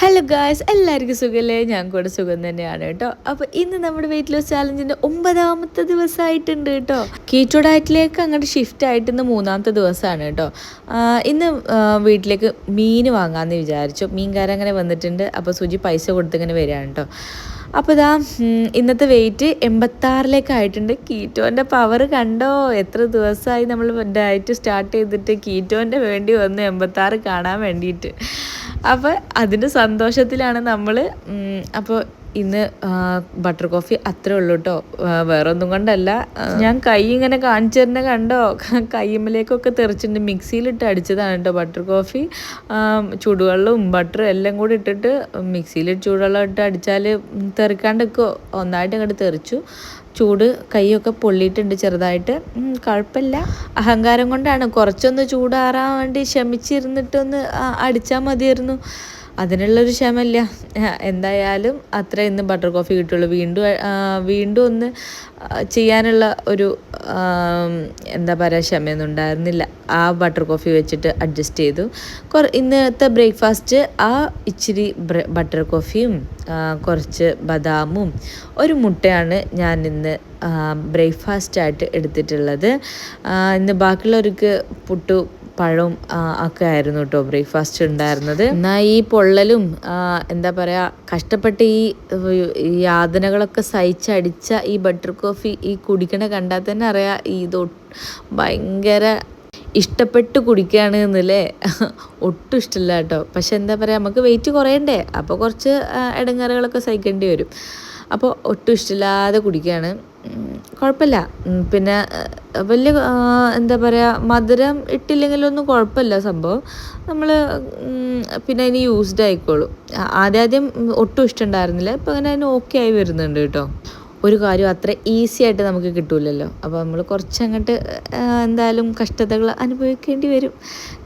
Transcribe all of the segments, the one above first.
Hello guys എല്ലാവർക്കും സുഖമല്ലേ ഞാൻ കൂടെ സുഖം തന്നെയാണ് കേട്ടോ. അപ്പോൾ ഇന്ന് നമ്മുടെ വെയിറ്റ് ലോസ് ചാലഞ്ചിന്റെ ഒമ്പതാമത്തെ ദിവസമായിട്ടുണ്ട് കേട്ടോ. കീറ്റോ ഡയറ്റിലേക്ക് അങ്ങോട്ട് ഷിഫ്റ്റ് ആയിട്ട് ഇന്ന് മൂന്നാമത്തെ ദിവസമാണ് കേട്ടോ. ഇന്ന് വീട്ടിലേക്ക് മീൻ വാങ്ങാമെന്ന് വിചാരിച്ചു. മീൻകാരൻ അങ്ങനെ വന്നിട്ടുണ്ട്. അപ്പോൾ സുജി പൈസ കൊടുത്ത് ഇങ്ങനെ വരികയാണ് കേട്ടോ. അപ്പോൾ ഇതാ ഇന്നത്തെ വെയിറ്റ് എൺപത്താറിലേക്ക് ആയിട്ടുണ്ട്. കീറ്റോന്റെ പവർ കണ്ടോ? എത്ര ദിവസമായി നമ്മൾ ഡയറ്റ് സ്റ്റാർട്ട് ചെയ്തിട്ട് കീറ്റോന്റെ വേണ്ടി വന്ന് എൺപത്താറ് കാണാൻ വേണ്ടിയിട്ട്. അപ്പോൾ അതിന്റെ സന്തോഷത്തിലാണ് നമ്മൾ അപ്പോൾ ഇന്ന് ബട്ടർ കോഫി അത്രേ ഉള്ളൂ കേട്ടോ വേറെ ഒന്നും കൊണ്ടല്ല. ഞാൻ കൈ ഇങ്ങനെ കാണിച്ചു തന്നെ കണ്ടോ? കയ്യുമ്മലേക്കൊക്കെ തെറിച്ചിട്ടുണ്ട് മിക്സിയിലിട്ട് അടിച്ചതാണ് കേട്ടോ ബട്ടർ കോഫി ചൂടുവെള്ളവും ബട്ടറും എല്ലാം കൂടി ഇട്ടിട്ട് മിക്സിയിൽ ചൂടുവെള്ളം ഇട്ട് അടിച്ചാൽ തെറിക്കാണ്ടൊക്കെ ഒന്നായിട്ട് അങ്ങോട്ട് തെറിച്ചു. ചൂട് കൈയൊക്കെ പൊള്ളിയിട്ടുണ്ട് ചെറുതായിട്ട്. കുഴപ്പമില്ല. അഹങ്കാരം കൊണ്ടാണ്. കുറച്ചൊന്ന് ചൂടാറാൻ വേണ്ടി ക്ഷമിച്ചിരുന്നിട്ടൊന്ന് അടിച്ചാൽ മതിയായിരുന്നു. അതിനുള്ളൊരു ക്ഷമയില്ല. ആ, എന്തായാലും അത്ര ഇന്ന് ബട്ടർ കോഫി കിട്ടുള്ളൂ. വീണ്ടും വീണ്ടും ഒന്ന് ചെയ്യാനുള്ള ഒരു എന്താ പറയുക ക്ഷമയൊന്നും ഉണ്ടായിരുന്നില്ല. ആ ബട്ടർ കോഫി വെച്ചിട്ട് അഡ്ജസ്റ്റ് ചെയ്തു. കുറ ഇന്നത്തെ ബ്രേക്ക്ഫാസ്റ്റ് ആ ഇച്ചിരി ബട്ടർ കോഫിയും കുറച്ച് ബദാമും ഒരു മുട്ടയാണ് ഞാൻ ഇന്ന് ബ്രേക്ക്ഫാസ്റ്റായിട്ട് എടുത്തിട്ടുള്ളത്. ഇന്ന് ബാക്കിയുള്ളവർക്ക് പുട്ടു പഴവും ഒക്കെ ആയിരുന്നു കേട്ടോ ബ്രേക്ക്ഫാസ്റ്റ് ഉണ്ടായിരുന്നത്. എന്നാൽ ഈ പൊള്ളലും എന്താ പറയുക കഷ്ടപ്പെട്ട് ഈ യാതനകളൊക്കെ സഹിച്ചടിച്ച ഈ ബട്ടർ കോഫി ഈ കുടിക്കണ കണ്ടാൽ തന്നെ അറിയാം ഇത് ഭയങ്കര ഇഷ്ടപ്പെട്ട് കുടിക്കുകയാണ് എന്നല്ലേ ഒട്ടും ഇഷ്ടമില്ല കേട്ടോ പക്ഷെ എന്താ പറയുക നമുക്ക് വെയിറ്റ് കുറയണ്ടേ? അപ്പോൾ കുറച്ച് ഇടങ്ങേറുകളൊക്കെ സഹിക്കേണ്ടി വരും. അപ്പോൾ ഒട്ടും ഇഷ്ടമില്ലാതെ കുടിക്കുകയാണ്. കുഴപ്പമില്ല. പിന്നെ വലിയ എന്താ പറയുക മധുരം ഇട്ടില്ലെങ്കിലൊന്നും കുഴപ്പമില്ല സംഭവം. നമ്മൾ പിന്നെ അതിന് യൂസ്ഡ് ആയിക്കോളും. ആദ്യം ആദ്യം ഒട്ടും ഇഷ്ടമുണ്ടായിരുന്നില്ല. ഇപ്പം അങ്ങനെ അതിന് ഓക്കെ ആയി വരുന്നുണ്ട് കേട്ടോ. ഒരു കാര്യം അത്ര ഈസി ആയിട്ട് നമുക്ക് കിട്ടൂലല്ലോ. അപ്പോൾ നമ്മൾ കുറച്ചങ്ങോട്ട് എന്തായാലും കഷ്ടതകൾ അനുഭവിക്കേണ്ടി വരും.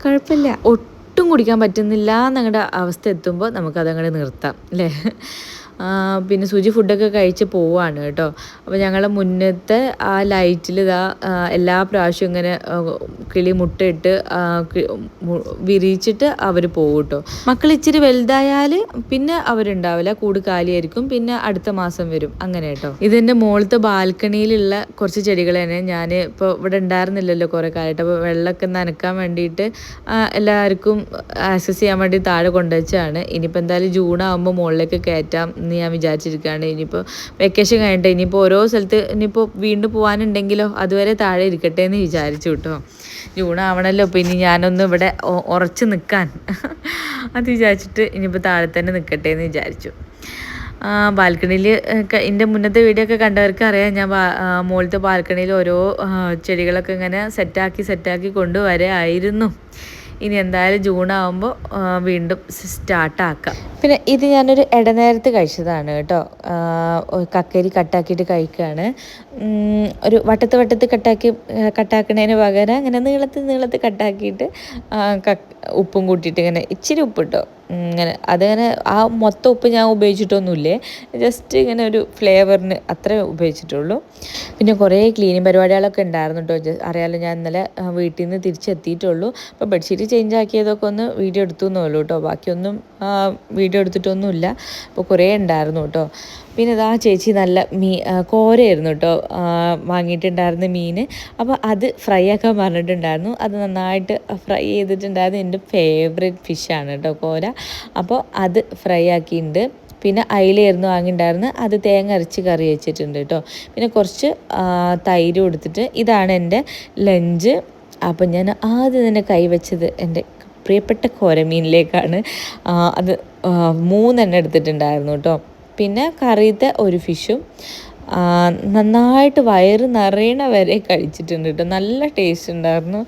കുഴപ്പമില്ല. ഒട്ടും കുടിക്കാൻ പറ്റുന്നില്ല എന്നങ്ങടെ അവസ്ഥ എത്തുമ്പോൾ നമുക്കതങ്ങോട്ട് നിർത്താം അല്ലേ? പിന്നെ സുജി ഫുഡൊക്കെ കഴിച്ച് പോവാണ് കേട്ടോ. അപ്പോൾ ഞങ്ങളുടെ മുന്നത്തെ ആ ലൈറ്റിൽ ഇതാ എല്ലാ പ്രാവശ്യവും ഇങ്ങനെ കിളി മുട്ടയിട്ട് വിരിയിച്ചിട്ട് അവർ പോകും കേട്ടോ. മക്കൾ ഇച്ചിരി വലുതായാൽ പിന്നെ അവരുണ്ടാവില്ല കൂട് കാലിയായിരിക്കും പിന്നെ അടുത്ത മാസം വരും അങ്ങനെ കേട്ടോ. ഇതെന്റെ മുകളിലത്തെ ബാൽക്കണിയിലുള്ള കുറച്ച് ചെടികൾ തന്നെ ഞാൻ ഇപ്പോൾ ഇവിടെ ഉണ്ടായിരുന്നില്ലല്ലോ കുറേ കാലമായിട്ട്. അപ്പോൾ വെള്ളമൊക്കെ നനക്കാൻ വേണ്ടിയിട്ട് എല്ലാവർക്കും ആക്സസ് ചെയ്യാൻ വേണ്ടി താഴെ കൊണ്ടുവച്ചാണ് ഇനിയിപ്പോൾ എന്തായാലും ജൂൺ ആകുമ്പോൾ മുകളിലേക്ക് കയറ്റാം എന്ന് ഞാൻ വിചാരിച്ചിരിക്കുകയാണ്. ഇനിയിപ്പോൾ വെക്കേഷൻ കഴിഞ്ഞിട്ട് ഇനിയിപ്പോൾ ഓരോ സ്ഥലത്ത് ഇനിയിപ്പോൾ വീണ്ടും പോകാനുണ്ടെങ്കിലോ അതുവരെ താഴെ ഇരിക്കട്ടെ എന്ന് വിചാരിച്ചു കേട്ടോ. ജൂൺ ആവണല്ലോ അപ്പോൾ ഇനി ഞാനൊന്ന് ഇവിടെ ഉറച്ച് നിൽക്കാൻ അത് വിചാരിച്ചിട്ട് ഇനിയിപ്പോൾ താഴെ തന്നെ നിൽക്കട്ടെ എന്ന് വിചാരിച്ചു. ബാൽക്കണിയിൽ എന്റെ മുന്നത്തെ വീഡിയോ ഒക്കെ കണ്ടവർക്ക് അറിയാം. ഞാൻ മുകളിലത്തെ ബാൽക്കണിയിൽ ഓരോ ചെടികളൊക്കെ ഇങ്ങനെ സെറ്റാക്കി സെറ്റാക്കി കൊണ്ടുവരായിരുന്നു. ഇനി എന്തായാലും ജൂൺ ആകുമ്പോൾ വീണ്ടും സ്റ്റാർട്ടാക്കാം പിന്നെ ഇത് ഞാനൊരു ഇടനേരത്ത് കഴിച്ചതാണ് കേട്ടോ. കക്കരി കട്ടാക്കിയിട്ട് കഴിക്കുകയാണ് ഒരു വട്ടത്ത് വട്ടത്ത് കട്ടാക്കി കട്ടാക്കണേന് പകരം അങ്ങനെ നീളത്ത് നീളത്ത് കട്ടാക്കിയിട്ട് ഉപ്പും കൂട്ടിയിട്ട് ഇങ്ങനെ ഇച്ചിരി ഉപ്പിട്ടോ ഉം, ഇങ്ങനെ അതങ്ങനെ ആ മൊത്തം ഉപ്പ് ഞാൻ ഉപയോഗിച്ചിട്ടൊന്നുമില്ലേ. ജസ്റ്റ് ഇങ്ങനെ ഒരു ഫ്ലേവറിന് അത്രേ ഉപയോഗിച്ചിട്ടുള്ളൂ. പിന്നെ കുറേ ക്ലീനിങ് പരിപാടികളൊക്കെ ഉണ്ടായിരുന്നു കേട്ടോ അറിയാലോ ഞാൻ ഇന്നലെ വീട്ടിൽ നിന്ന് തിരിച്ചെത്തിയിട്ടുള്ളൂ. അപ്പോൾ ബെഡ്ഷീറ്റ് ചേഞ്ച് ആക്കിയതൊക്കെ ഒന്ന് വീഡിയോ എടുത്തു എന്നുള്ളൂ കേട്ടോ ബാക്കിയൊന്നും വീഡിയോ എടുത്തിട്ടൊന്നുമില്ല. അപ്പോൾ കുറേ ഉണ്ടായിരുന്നു കേട്ടോ പിന്നെ ഇതാ ചേച്ചി നല്ല മീ കോരയായിരുന്നു കേട്ടോ. വാങ്ങിയിട്ടുണ്ടായിരുന്നു മീൻ അപ്പോൾ അത് ഫ്രൈ ആക്കാൻ പറഞ്ഞിട്ടുണ്ടായിരുന്നു. അത് നന്നായിട്ട് ഫ്രൈ ചെയ്തിട്ടുണ്ടായിരുന്നു. എന്റെ ഫേവറേറ്റ് ഫിഷാണ് കേട്ടോ കോര. അപ്പോൾ അത് ഫ്രൈ ആക്കിയിട്ടുണ്ട് പിന്നെ അയിലായിരുന്നു വാങ്ങിയിട്ടുണ്ടായിരുന്നത് അത് തേങ്ങ അരച്ച് കറി വെച്ചിട്ടുണ്ട് കേട്ടോ. പിന്നെ കുറച്ച് തൈര് കൊടുത്തിട്ട് ഇതാണ് എന്റെ ലഞ്ച് അപ്പം ഞാൻ ആദ്യം തന്നെ കൈവച്ചത് എന്റെ പ്രിയപ്പെട്ട കോരമീനിലേക്കാണ്. അത് മൂന്നെണ്ണം എടുത്തിട്ടുണ്ടായിരുന്നു കേട്ടോ. പിന്നെ കറിയത്തെ ഒരു ഫിഷും നന്നായിട്ട് വയറ് നിറയണ വരെ കഴിച്ചിട്ടുണ്ട് കേട്ടോ. നല്ല ടേസ്റ്റ് ഉണ്ടായിരുന്നു.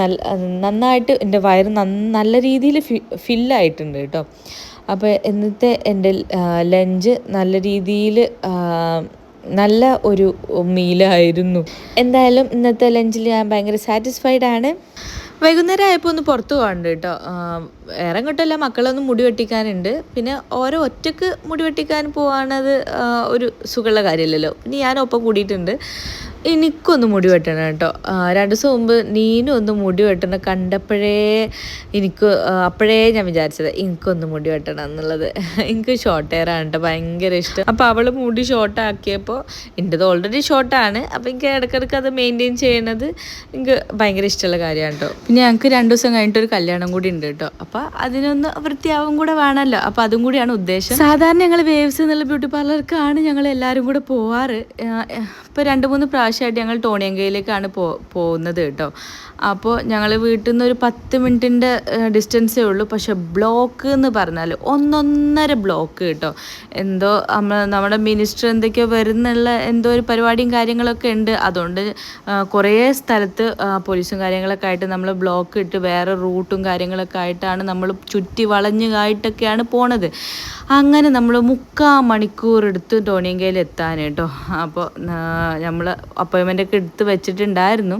നല്ല നന്നായിട്ട് എന്റെ വയറ് നല്ല രീതിയിൽ ഫി ഫില്ലായിട്ടുണ്ട് കേട്ടോ. അപ്പോൾ ഇന്നത്തെ എന്റെ ലഞ്ച് നല്ല രീതിയിൽ നല്ല ഒരു മീലായിരുന്നു എന്തായാലും ഇന്നത്തെ ലഞ്ചിൽ ഞാൻ ഭയങ്കര സാറ്റിസ്ഫൈഡ് ആണ്. വൈകുന്നേരം ആയപ്പോൾ ഒന്ന് പുറത്ത് പോകാണ്ട് കേട്ടോ. വേറെ എങ്ങോട്ടല്ല മക്കളൊന്ന് മുടി വെട്ടിക്കാനുണ്ട്. പിന്നെ ഓരോ ഒറ്റയ്ക്ക് മുടി വെട്ടിക്കാൻ പോവാണത് ഒരു സുഖമുള്ള കാര്യമല്ലല്ലോ. ഇനി ഞാനൊപ്പം കൂടിയിട്ടുണ്ട്. എനിക്കൊന്ന് മുടി വെട്ടണം കേട്ടോ. രണ്ട് ദിവസം മുമ്പ് നീനും ഒന്ന് മുടി വെട്ടണം കണ്ടപ്പോഴേ എനിക്ക് അപ്പോഴേ ഞാൻ വിചാരിച്ചത് എനിക്കൊന്ന് മുടി വെട്ടണം എന്നുള്ളത്. എനിക്ക് ഷോർട്ട് ഹെയർ ആണ് കേട്ടോ ഭയങ്കര ഇഷ്ടം. അപ്പോൾ അവൾ മുടി ഷോർട്ട് ആക്കിയപ്പോൾ എന്റെത് ഓൾറെഡി ഷോർട്ടാണ് അപ്പോൾ എനിക്ക് ഇടയ്ക്കിടയ്ക്ക് അത് മെയിന്റെയിൻ ചെയ്യണത് എനിക്ക് ഭയങ്കര ഇഷ്ടമുള്ള കാര്യമാണ് കേട്ടോ. പിന്നെ ഞങ്ങൾക്ക് രണ്ട് ദിവസം കഴിഞ്ഞിട്ട് ഒരു കല്യാണം കൂടി ഉണ്ട് കേട്ടോ. അപ്പോൾ അതിനൊന്ന് വൃത്തിയാവും കൂടെ വേണമല്ലോ. അപ്പോൾ അതും കൂടിയാണ് ഉദ്ദേശം. സാധാരണ ഞങ്ങൾ വേവ്സ് എന്നുള്ള ബ്യൂട്ടി പാർലർക്കാണ് ഞങ്ങൾ എല്ലാവരും കൂടെ പോവാറ്. ഇപ്പോൾ രണ്ട് മൂന്ന് പ്രാവശ്യമായിട്ട് ഞങ്ങൾ ടോണിയങ്കയിലേക്കാണ് പോ പോകുന്നത് കേട്ടോ. അപ്പോൾ ഞങ്ങൾ വീട്ടിൽ നിന്ന് ഒരു പത്ത് മിനിറ്റിന്റെ ഡിസ്റ്റൻസേ ഉള്ളൂ. പക്ഷേ ബ്ലോക്ക് എന്ന് പറഞ്ഞാൽ ഒന്നൊന്നര ബ്ലോക്ക് കേട്ടോ. എന്തോ നമ്മുടെ മിനിസ്റ്റർ എന്തൊക്കെയോ വരുന്നുള്ള എന്തോ ഒരു പരിപാടിയും കാര്യങ്ങളൊക്കെ ഉണ്ട്. അതുകൊണ്ട് കുറേ സ്ഥലത്ത് പോലീസും കാര്യങ്ങളൊക്കെ ആയിട്ട് നമ്മൾ ബ്ലോക്ക് ഇട്ട് വേറെ റൂട്ടും കാര്യങ്ങളൊക്കെ ആയിട്ടാണ് നമ്മൾ ചുറ്റി വളഞ്ഞുകായിട്ടൊക്കെയാണ് പോണത്. അങ്ങനെ നമ്മൾ മുക്കാൽ മണിക്കൂർ എടുത്ത് ടോണിയങ്കയിൽ എത്താൻ കേട്ടോ അപ്പോൾ നമ്മൾ അപ്പോയിൻമെന്റ് ഒക്കെ എടുത്ത് വെച്ചിട്ടുണ്ടായിരുന്നു.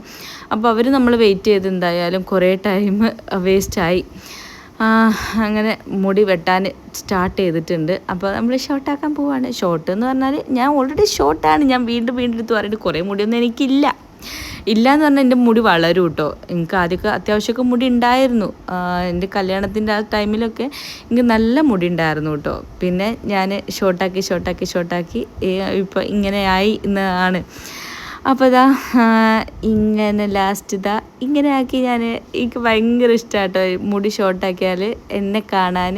അപ്പോൾ അവർ നമ്മൾ വെയിറ്റ് ചെയ്ത് എന്തായാലും കുറേ ടൈം വേസ്റ്റായി അങ്ങനെ മുടി വെട്ടാൻ സ്റ്റാർട്ട് ചെയ്തിട്ടുണ്ട്. അപ്പോൾ നമ്മൾ ഷോർട്ടാക്കാൻ പോവാണ്. ഷോർട്ട് എന്ന് പറഞ്ഞാൽ ഞാൻ ഓൾറെഡി ഷോർട്ടാണ് ഞാൻ വീണ്ടും വീണ്ടും എടുത്ത് പറഞ്ഞിട്ട് കുറേ മുടിയൊന്നും എനിക്കില്ല. ഇല്ല എന്ന് പറഞ്ഞാൽ എന്റെ മുടി വളരും കേട്ടോ എനിക്ക് ആദ്യമൊക്കെ അത്യാവശ്യമൊക്കെ മുടി ഉണ്ടായിരുന്നു എന്റെ കല്യാണത്തിന്റെ ആ ടൈമിലൊക്കെ എനിക്ക് നല്ല മുടി ഉണ്ടായിരുന്നു കേട്ടോ പിന്നെ ഞാൻ ഷോർട്ടാക്കി ഷോർട്ടാക്കി ഷോർട്ടാക്കി ഇപ്പോൾ ഇങ്ങനെയായി എന്നാണ് അപ്പോൾ ഇതാ ഇങ്ങനെ ലാസ്റ്റ് ഇതാ ഇങ്ങനെ ആക്കി ഞാൻ എനിക്ക് ഭയങ്കര ഇഷ്ടമാട്ടോ മുടി ഷോർട്ടാക്കിയാൽ എന്നെ കാണാൻ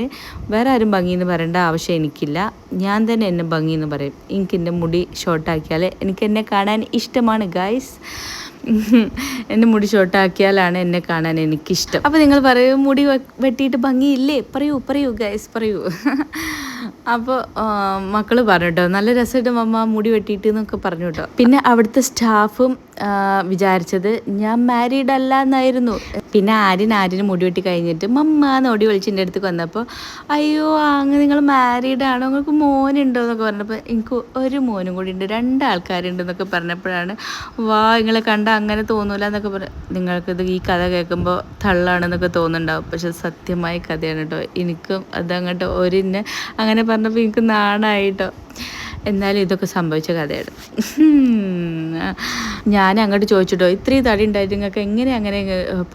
വേറെ ആരും ഭംഗിയെന്ന് പറയേണ്ട ആവശ്യം എനിക്കില്ല. ഞാൻ തന്നെ എന്നെ ഭംഗിയെന്ന് പറയും. എനിക്ക് എന്റെ മുടി ഷോർട്ടാക്കിയാൽ എനിക്ക് എന്നെ കാണാൻ ഇഷ്ടമാണ് ഗായ്സ് എന്റെ മുടി ഷോർട്ടാക്കിയാലാണ് എന്നെ കാണാൻ എനിക്കിഷ്ടം. അപ്പോൾ നിങ്ങൾ പറയൂ മുടി വെട്ടിയിട്ട് ഭംഗിയില്ലേ? പറയൂ പറയൂ ഗൈസ് പറയൂ. അപ്പോൾ മക്കൾ പറഞ്ഞു കേട്ടോ നല്ല രസമായിട്ട് മമ്മ മുടി വെട്ടിയിട്ട് എന്നൊക്കെ പറഞ്ഞു കേട്ടോ പിന്നെ അവിടുത്തെ സ്റ്റാഫും വിചാരിച്ചത് ഞാൻ മാരീഡ് അല്ല എന്നായിരുന്നു പിന്നെ ആര്യൻ ആര്യന് മുടി വെട്ടി കഴിഞ്ഞിട്ട് മമ്മ എന്ന് ഓടി വിളിച്ച് എന്റെ അടുത്ത് വന്നപ്പോൾ അയ്യോ അങ്ങ് നിങ്ങൾ മാരീഡ് ആണോ? നിങ്ങൾക്ക് മോനുണ്ടോ? എന്നൊക്കെ പറഞ്ഞപ്പോൾ എനിക്ക് ഒരു മോനും കൂടി ഉണ്ട്. രണ്ടാൾക്കാരുണ്ട് എന്നൊക്കെ പറഞ്ഞപ്പോഴാണ് വാ നിങ്ങളെ കണ്ട അങ്ങനെ തോന്നൂല എന്നൊക്കെ പറ നിങ്ങൾക്കിത് ഈ കഥ കേൾക്കുമ്പോൾ തള്ളാണെന്നൊക്കെ തോന്നുന്നുണ്ടാവും. പക്ഷെ സത്യമായ കഥയാണ് കേട്ടോ എനിക്കും അതങ്ങോട്ട് ഒരു അങ്ങനെ പറഞ്ഞപ്പോൾ എനിക്ക് നാണായിട്ടോ എന്നാലും ഇതൊക്കെ സംഭവിച്ച കഥയാണ്. ഞാൻ അങ്ങോട്ട് ചോദിച്ചിട്ടോ ഇത്രയും തടി ഉണ്ടായിട്ട് നിങ്ങൾക്ക് എങ്ങനെ അങ്ങനെ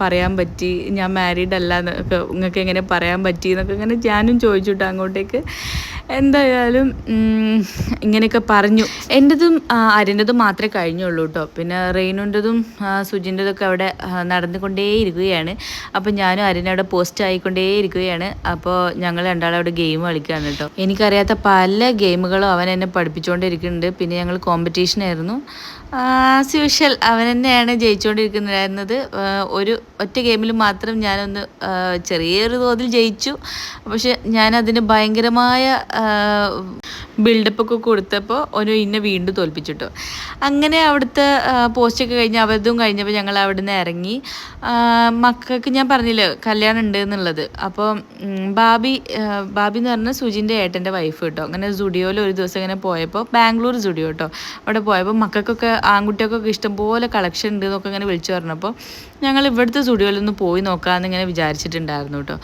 പറയാൻ പറ്റി? ഞാൻ മാരീഡ് അല്ല എന്നൊക്കെ നിങ്ങൾക്ക് എങ്ങനെ പറയാൻ പറ്റി എന്നൊക്കെ ഇങ്ങനെ ഞാനും ചോദിച്ചിട്ടോ അങ്ങോട്ടേക്ക്. എന്തായാലും ഇങ്ങനെയൊക്കെ പറഞ്ഞു. എന്റെതും അരിന്റെതും മാത്രമേ കഴിഞ്ഞുള്ളൂ കേട്ടോ പിന്നെ റെയിനുന്റെതും സുജിന്റെതൊക്കെ അവിടെ നടന്നുകൊണ്ടേയിരിക്കുകയാണ്. അപ്പോൾ ഞാനും അരിനവിടെ പോസ്റ്റ് ആയിക്കൊണ്ടേയിരിക്കുകയാണ്. അപ്പോൾ ഞങ്ങൾ രണ്ടാളും അവിടെ ഗെയിം കളിക്കുകയാണ് കേട്ടോ എനിക്കറിയാത്ത പല ഗെയിമുകളും അവൻ എന്നെ പഠിപ്പിച്ചുകൊണ്ടിരിക്കുന്നുണ്ട്. പിന്നെ ഞങ്ങൾ കോമ്പറ്റീഷൻ ആയിരുന്നു. ആസ് യൂഷ്വൽ അവൻ തന്നെയാണ് ജയിച്ചുകൊണ്ടിരിക്കുന്നുണ്ടായിരുന്നത് ഒരു ഒറ്റ ഗെയിമിൽ മാത്രം ഞാനൊന്ന് ചെറിയൊരു തോതിൽ ജയിച്ചു. പക്ഷെ ഞാനതിന് ഭയങ്കരമായ ബിൽഡപ്പ് ഒക്കെ കൊടുത്തപ്പോൾ ഒരു ഇന്നെ വീണ്ടും തോൽപ്പിച്ചിട്ടു. അങ്ങനെ അവിടുത്തെ പോസ്റ്റൊക്കെ കഴിഞ്ഞ് അവധവും കഴിഞ്ഞപ്പോൾ ഞങ്ങൾ അവിടെ നിന്ന് ഇറങ്ങി മക്കൾക്ക് ഞാൻ പറഞ്ഞില്ല കല്യാണം ഉണ്ട് എന്നുള്ളത്. അപ്പോൾ ബാബി ബാബി എന്ന് പറഞ്ഞാൽ സുജിന്റെ ഏട്ടന്റെ വൈഫ് കേട്ടോ അങ്ങനെ സുഡിയോയിൽ ഒരു ദിവസം ഇങ്ങനെ പോയപ്പോൾ ബാംഗ്ലൂർ സുഡിയോ കേട്ടോ അവിടെ പോയപ്പോൾ മക്കൾക്കൊക്കെ ആൺകുട്ടികൾക്കൊക്കെ ഇഷ്ടംപോലെ കളക്ഷൻ ഉണ്ട് എന്നൊക്കെ ഇങ്ങനെ വിളിച്ചു പറഞ്ഞപ്പോൾ ഞങ്ങൾ ഇവിടുത്തെ സുഡിയോയിലൊന്ന് പോയി നോക്കാമെന്ന് ഇങ്ങനെ വിചാരിച്ചിട്ടുണ്ടായിരുന്നു കേട്ടോ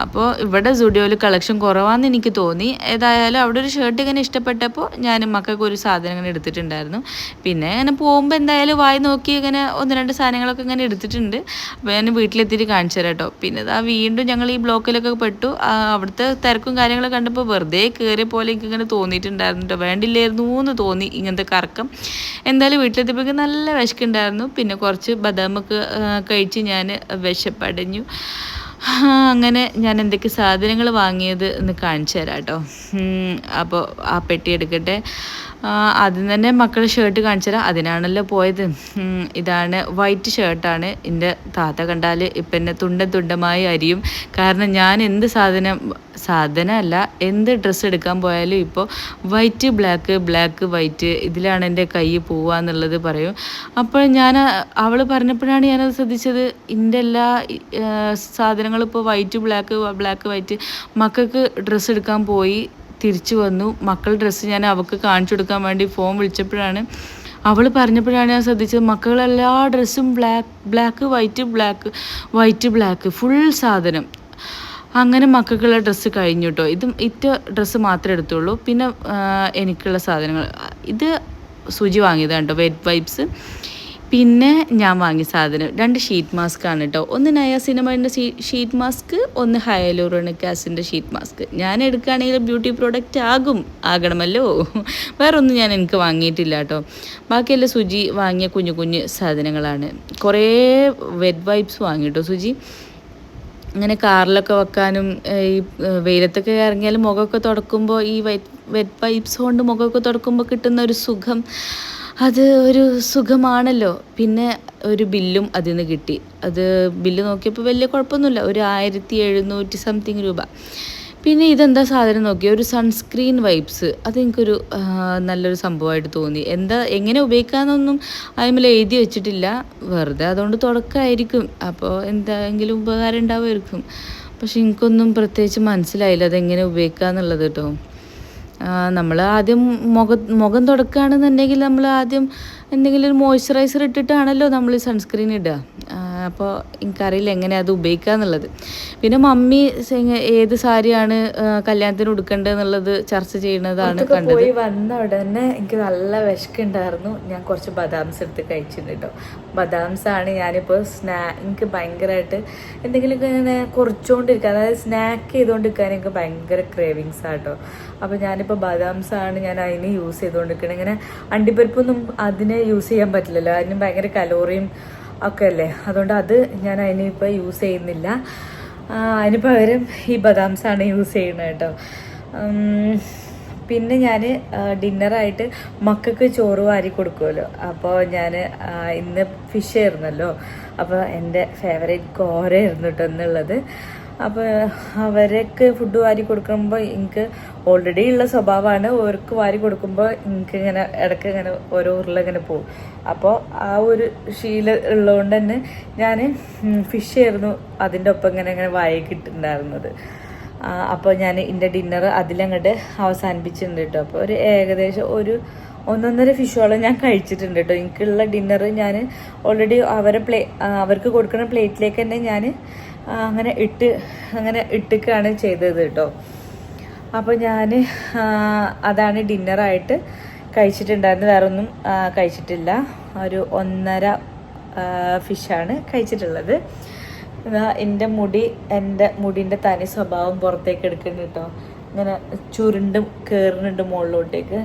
അപ്പോൾ ഇവിടെ സുഡിയോയിൽ കളക്ഷൻ കുറവാന്ന് എനിക്ക് തോന്നി. ഏതായാലും അവിടെ ഒരു ഷർട്ട് ഇങ്ങനെ ഇഷ്ടപ്പെട്ടപ്പോൾ ഞാൻ മക്കൾക്ക് ഒരു സാധനം ഇങ്ങനെ എടുത്തിട്ടുണ്ടായിരുന്നു. പിന്നെ ഇങ്ങനെ പോകുമ്പോൾ എന്തായാലും വായി നോക്കി ഇങ്ങനെ ഒന്ന് രണ്ട് സാധനങ്ങളൊക്കെ ഇങ്ങനെ എടുത്തിട്ടുണ്ട്. അപ്പോൾ ഞാൻ വീട്ടിലെത്തിയിട്ട് കാണിച്ചു തരാം കേട്ടോ പിന്നെ ഇതാ വീണ്ടും ഞങ്ങൾ ഈ ബ്ലോക്കിലൊക്കെ പെട്ടു. ആ, അവിടുത്തെ തിരക്കും കാര്യങ്ങളൊക്കെ കണ്ടപ്പോൾ വെറുതെ കയറിയ പോലെ എനിക്ക് ഇങ്ങനെ തോന്നിയിട്ടുണ്ടായിരുന്നു കേട്ടോ. വേണ്ടില്ലായിരുന്നു എന്ന് തോന്നി ഇങ്ങനത്തെ കറക്കം. എന്തായാലും വീട്ടിലെത്തിയപ്പോഴേക്ക് നല്ല വിശക്കുണ്ടായിരുന്നു. പിന്നെ കുറച്ച് ബദാമൊക്കെ ആ, കഴിച്ച് ഞാൻ വിശപ്പടഞ്ഞു. ആ, അങ്ങനെ ഞാൻ എന്തൊക്കെ സാധനങ്ങൾ വാങ്ങിയത് എന്ന് കാണിച്ചു തരാം കേട്ടോ അപ്പോൾ ആ പെട്ടി എടുക്കട്ടെ. ആദ്യം തന്നെ മക്കൾ ഷർട്ട് കാണിച്ചു തരാം അതിനാണല്ലോ പോയത്. ഇതാണ് വൈറ്റ് ഷർട്ടാണ് എന്റെ താത്ത കണ്ടാൽ ഇപ്പം എന്നെ തുണ്ട തുണ്ടമായി അരിയും. കാരണം ഞാൻ എന്ത് സാധനം സാധനമല്ല എന്ത് ഡ്രസ്സ് എടുക്കാൻ പോയാലും ഇപ്പോൾ വൈറ്റ് ബ്ലാക്ക് ബ്ലാക്ക് വൈറ്റ് ഇതിലാണ് എന്റെ കൈ പോവാന്നുള്ളത് പറയും. അപ്പോൾ ഞാൻ അവൾ പറഞ്ഞപ്പോഴാണ് ഞാനത് ശ്രദ്ധിച്ചത്. എന്റെ എല്ലാ സാധനങ്ങളും ഇപ്പോൾ വൈറ്റ് ബ്ലാക്ക് ബ്ലാക്ക് വൈറ്റ് മക്കൾക്ക് ഡ്രസ്സ് എടുക്കാൻ പോയി. തിരിച്ചു വന്നു. മക്കൾ ഡ്രസ്സ് ഞാൻ അവൾക്ക് കാണിച്ചു കൊടുക്കാൻ വേണ്ടി ഫോൺ വിളിച്ചപ്പോഴാണ് അവൾ പറഞ്ഞപ്പോഴാണ് ഞാൻ ശ്രദ്ധിച്ചത്. മക്കളെല്ലാ ഡ്രസ്സും black black white black white black full സാധനം. അങ്ങനെ മക്കൾക്കുള്ള ഡ്രസ്സ് കഴിഞ്ഞു കേട്ടോ ഇതും ഇറ്റ ഡ്രസ്സ് മാത്രമേ എടുത്തുള്ളൂ. പിന്നെ എനിക്കുള്ള സാധനങ്ങൾ. ഇത് സൂചി വാങ്ങിയതാണ് കേട്ടോ വെറ്റ് വൈപ്സ് പിന്നെ ഞാൻ വാങ്ങിയ സാധനം. രണ്ട് ഷീറ്റ് മാസ്ക് ആണ് കേട്ടോ ഒന്ന് നയാസിനമൈന്റെ ഷീറ്റ് മാസ്ക് ഒന്ന് ഹയലൂറോണിക് ആസിന്റെ ഷീറ്റ് മാസ്ക് ഞാൻ എടുക്കുകയാണെങ്കിൽ ബ്യൂട്ടി പ്രോഡക്റ്റ് ആകും. ആകണമല്ലോ. വേറൊന്നും ഞാൻ എനിക്ക് വാങ്ങിയിട്ടില്ല കേട്ടോ ബാക്കിയെല്ലാം സുജി വാങ്ങിയ കുഞ്ഞു കുഞ്ഞു സാധനങ്ങളാണ്. കുറേ വെറ്റ് വൈപ്സ് വാങ്ങി കേട്ടോ സുജി അങ്ങനെ കാറിലൊക്കെ വെക്കാനും ഈ വെയിലത്തൊക്കെ ഇറങ്ങിയാൽ മുഖമൊക്കെ തുടക്കുമ്പോൾ ഈ വെറ്റ് വെറ്റ് വൈപ്സ് കൊണ്ട് മുഖമൊക്കെ തുടക്കുമ്പോൾ കിട്ടുന്ന ഒരു സുഖം. അത് ഒരു സുഖമാണല്ലോ. പിന്നെ ഒരു ബില്ലും അതിൽ നിന്ന് കിട്ടി. അത് ബില്ല് നോക്കിയപ്പോൾ വലിയ കുഴപ്പമൊന്നുമില്ല. ഒരു ആയിരത്തി എഴുന്നൂറ്റി സംതിങ് രൂപ. പിന്നെ ഇതെന്താ സാധനം നോക്കി? ഒരു സൺസ്ക്രീൻ വൈബ്സ് അതെനിക്കൊരു എനിക്കൊരു നല്ലൊരു സംഭവമായിട്ട് തോന്നി. എന്താ എങ്ങനെ ഉപയോഗിക്കാമെന്നൊന്നും അതിമേൽ എഴുതി വെച്ചിട്ടില്ല. വെറുതെ അതുകൊണ്ട് തുടക്കമായിരിക്കും. അപ്പോൾ എന്തെങ്കിലും ഉപകാരം ഉണ്ടാവുമായിരിക്കും. പക്ഷെ എനിക്കൊന്നും പ്രത്യേകിച്ച് മനസ്സിലായില്ല അതെങ്ങനെ ഉപയോഗിക്കുക എന്നുള്ളത് കേട്ടോ. നമ്മൾ ആദ്യം മുഖം മുഖം തുടക്കുകയാണെന്നുണ്ടെങ്കിൽ നമ്മൾ ആദ്യം എന്തെങ്കിലും ഒരു മോയ്സ്ചറൈസർ ഇട്ടിട്ടാണല്ലോ നമ്മൾ സൺസ്ക്രീൻ ഇടുക. അപ്പോൾ എനിക്കറിയില്ല എങ്ങനെ അത് ഉപയോഗിക്കുക എന്നുള്ളത്. പിന്നെ മമ്മി ഏത് സാരിയാണ് കല്യാണത്തിന് ഉടുക്കേണ്ടത് എന്നുള്ളത് ചർച്ച ചെയ്യുന്നതാണ് കണ്ടത്. പോയി വന്ന ഉടനെ എനിക്ക് നല്ല വിശക്കുണ്ടായിരുന്നു. ഞാൻ കുറച്ച് ബദാംസ് എടുത്ത് കഴിച്ചിട്ടുണ്ട് കേട്ടോ ബദാംസ് ആണ് ഞാനിപ്പോൾ സ്നാ എനിക്ക് ഭയങ്കരമായിട്ട് എന്തെങ്കിലുമൊക്കെ ഇങ്ങനെ കുറച്ചുകൊണ്ടിരിക്കുക അതായത് സ്നാക്ക് ചെയ്തുകൊണ്ടിരിക്കാൻ എനിക്ക് ഭയങ്കര ക്രേവിങ്സ് ആട്ടോ അപ്പോൾ ഞാനിപ്പോൾ ബദാംസ് ആണ് ഞാൻ അതിന് യൂസ് ചെയ്തുകൊണ്ടിരിക്കുന്നത് ഇങ്ങനെ അണ്ടിപ്പരിപ്പൊന്നും അതിനെ യൂസ് ചെയ്യാൻ പറ്റില്ലല്ലോ. അതിന് ഭയങ്കര കലോറിയും ഒക്കെ അല്ലേ അതുകൊണ്ട് അത് ഞാൻ അതിനിപ്പോൾ യൂസ് ചെയ്യുന്നില്ല. അതിന് പകരം ഈ ബദാംസാണ് യൂസ് ചെയ്യുന്നത് കേട്ടോ. പിന്നെ ഞാൻ ഡിന്നറായിട്ട് മക്കൾക്ക് ചോറ് വാരി കൊടുക്കുമല്ലോ അപ്പോൾ ഞാൻ ഇന്ന് ഫിഷ് ആയിരുന്നല്ലോ. അപ്പോൾ എന്റെ ഫേവറേറ്റ് കോരയായിരുന്നു കേട്ടോ എന്നുള്ളത് അപ്പോൾ അവരൊക്കെ ഫുഡ് വാരി കൊടുക്കുമ്പോൾ എനിക്ക് ഓൾറെഡി ഉള്ള സ്വഭാവമാണ്. അവർക്ക് വാരി കൊടുക്കുമ്പോൾ എനിക്ക് ഇങ്ങനെ ഇടയ്ക്ക് ഇങ്ങനെ ഓരോ ഉരുളിങ്ങനെ പോകും അപ്പോൾ ആ ഒരു ശീല ഉള്ളതുകൊണ്ട് തന്നെ ഞാൻ ഫിഷ് ആയിരുന്നു അതിന്റെ ഒപ്പം ഇങ്ങനെ ഇങ്ങനെ വായിക്കിട്ടുണ്ടായിരുന്നത് അപ്പോൾ ഞാൻ എന്റെ ഡിന്നർ അതിലങ്ങോട്ട് അവസാനിപ്പിച്ചിട്ടുണ്ട് കേട്ടോ. അപ്പോൾ ഒരു ഏകദേശം ഒരു ഒന്നൊന്നര ഫിഷോളം ഞാൻ കഴിച്ചിട്ടുണ്ട് കേട്ടോ. എനിക്കുള്ള ഡിന്നർ ഞാൻ ഓൾറെഡി അവരെ പ്ലേ അവർക്ക് കൊടുക്കുന്ന പ്ലേറ്റിലേക്ക് തന്നെ ഞാൻ അങ്ങനെ ഇട്ട് അങ്ങനെ ഇട്ടിക്കാണ് ചെയ്തത് കേട്ടോ അപ്പോൾ ഞാൻ അതാണ് ഡിന്നറായിട്ട് കഴിച്ചിട്ടുണ്ടായിരുന്നു. വേറെ ഒന്നും കഴിച്ചിട്ടില്ല. ഒരു ഒന്നര ഫിഷാണ് കഴിച്ചിട്ടുള്ളത്. എന്റെ മുടി എന്റെ മുടിന്റെ തനി സ്വഭാവം പുറത്തേക്ക് എടുക്കുന്നുണ്ട് കേട്ടോ ഇങ്ങനെ ചുരുണ്ടും കയറുന്നുണ്ട് മുകളിലോട്ടേക്ക്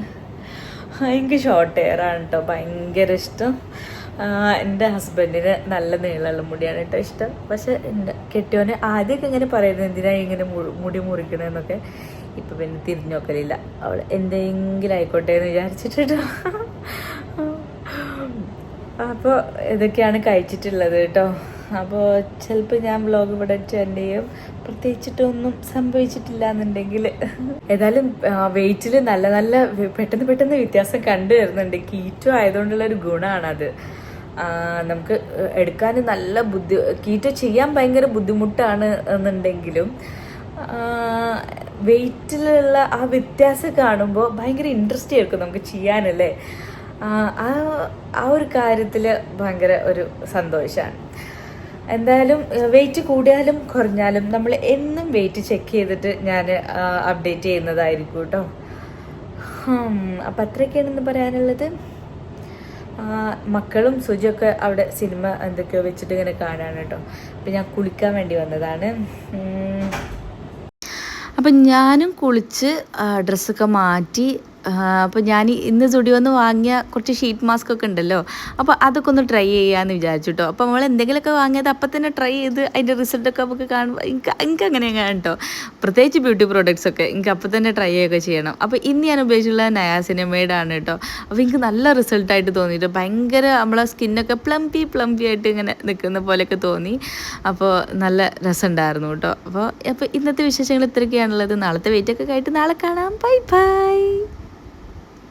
എനിക്ക് ഷോർട്ട് ഹെയർ ആണ് കേട്ടോ ഭയങ്കര ഇഷ്ടം. എന്റെ ഹസ്ബൻഡിന് നല്ല നീളമുള്ള മുടിയാണ് കേട്ടോ ഇഷ്ടം. പക്ഷെ എന്റെ കെട്ടിയോനെ ആദ്യമൊക്കെ ഇങ്ങനെ പറയുന്നത് എന്തിനാണ് ഇങ്ങനെ മുടി മുറിക്കണമെന്നൊക്കെ ഇപ്പം പിന്നെ തിരിഞ്ഞു നോക്കലില്ല. അവൾ എന്തെങ്കിലും ആയിക്കോട്ടെ എന്ന് വിചാരിച്ചിട്ടോ അപ്പോൾ ഇതൊക്കെയാണ് കഴിച്ചിട്ടുള്ളത് കേട്ടോ. അപ്പോൾ ചിലപ്പോൾ ഞാൻ ബ്ലോഗ് ഇവിടെ അറ്റൻഡ് ചെയ്യും. പ്രത്യേകിച്ചിട്ടൊന്നും സംഭവിച്ചിട്ടില്ല എന്നുണ്ടെങ്കിൽ ഏതായാലും വെയിറ്റിൽ നല്ല നല്ല പെട്ടെന്ന് പെട്ടെന്ന് വ്യത്യാസം കണ്ടു വരുന്നുണ്ട് കീറ്റോ ആയതുകൊണ്ടുള്ള ഒരു ഗുണമാണത് നമുക്ക് എടുക്കാൻ നല്ല ബുദ്ധി കീറ്റ ചെയ്യാൻ ഭയങ്കര ബുദ്ധിമുട്ടാണ് എന്നുണ്ടെങ്കിലും വെയിറ്റിലുള്ള ആ വ്യത്യാസം കാണുമ്പോൾ ഭയങ്കര ഇൻട്രസ്റ്റ് ആയിരിക്കും നമുക്ക് ചെയ്യാനല്ലേ ആ ആ ഒരു കാര്യത്തിൽ ഭയങ്കര ഒരു സന്തോഷമാണ് എന്തായാലും വെയിറ്റ് കൂടിയാലും കുറഞ്ഞാലും നമ്മൾ എന്നും വെയിറ്റ് ചെക്ക് ചെയ്തിട്ട് ഞാൻ അപ്ഡേറ്റ് ചെയ്യുന്നതായിരിക്കും കേട്ടോ. അപ്പം അത്രയൊക്കെയാണെന്ന് പറയാനുള്ളത്. മക്കളും സുജിയൊക്കെ അവിടെ സിനിമ എന്തൊക്കെയോ വെച്ചിട്ട് ഇങ്ങനെ കാണാണ് കേട്ടോ അപ്പം ഞാൻ കുളിക്കാൻ വേണ്ടി വന്നതാണ്. അപ്പം ഞാനും കുളിച്ച് ഡ്രസ്സൊക്കെ മാറ്റി അപ്പോൾ ഞാൻ ഇന്ന് സ്റ്റുഡിയോന്ന് വാങ്ങിയ കുറച്ച് ഷീറ്റ് മാസ്ക് ഒക്കെ ഉണ്ടല്ലോ. അപ്പോൾ അതൊക്കെ ഒന്ന് ട്രൈ ചെയ്യാമെന്ന് വിചാരിച്ചു കേട്ടോ അപ്പോൾ നമ്മൾ എന്തെങ്കിലുമൊക്കെ വാങ്ങിയത് അപ്പം തന്നെ ട്രൈ ചെയ്ത് അതിന്റെ റിസൾട്ടൊക്കെ നമുക്ക് കാണുമ്പോൾ എനിക്ക് എനിക്ക് അങ്ങനെ കേട്ടോ. പ്രത്യേകിച്ച് ബ്യൂട്ടി പ്രോഡക്റ്റ്സ് ഒക്കെ എനിക്ക് അപ്പം തന്നെ ട്രൈ ചെയ്യുകയൊക്കെ ചെയ്യണം. അപ്പോൾ ഇന്ന് ഞാൻ ഉപയോഗിച്ചുള്ള ആണ് കേട്ടോ. അപ്പോൾ എനിക്ക് നല്ല റിസൾട്ടായിട്ട് തോന്നിയിട്ട് ഭയങ്കര നമ്മളെ സ്കിന്നൊക്കെ പ്ലംപി പ്ലംപി ആയിട്ട് ഇങ്ങനെ നിൽക്കുന്ന പോലെയൊക്കെ തോന്നി. അപ്പോൾ നല്ല രസമുണ്ടായിരുന്നു കേട്ടോ. അപ്പോൾ അപ്പോൾ ഇന്നത്തെ വിശേഷങ്ങൾ ഇത്രയൊക്കെയാണുള്ളത്. നാളത്തെ വെയിറ്റൊക്കെ കഴിഞ്ഞിട്ട് നാളെ കാണാം. Bye bye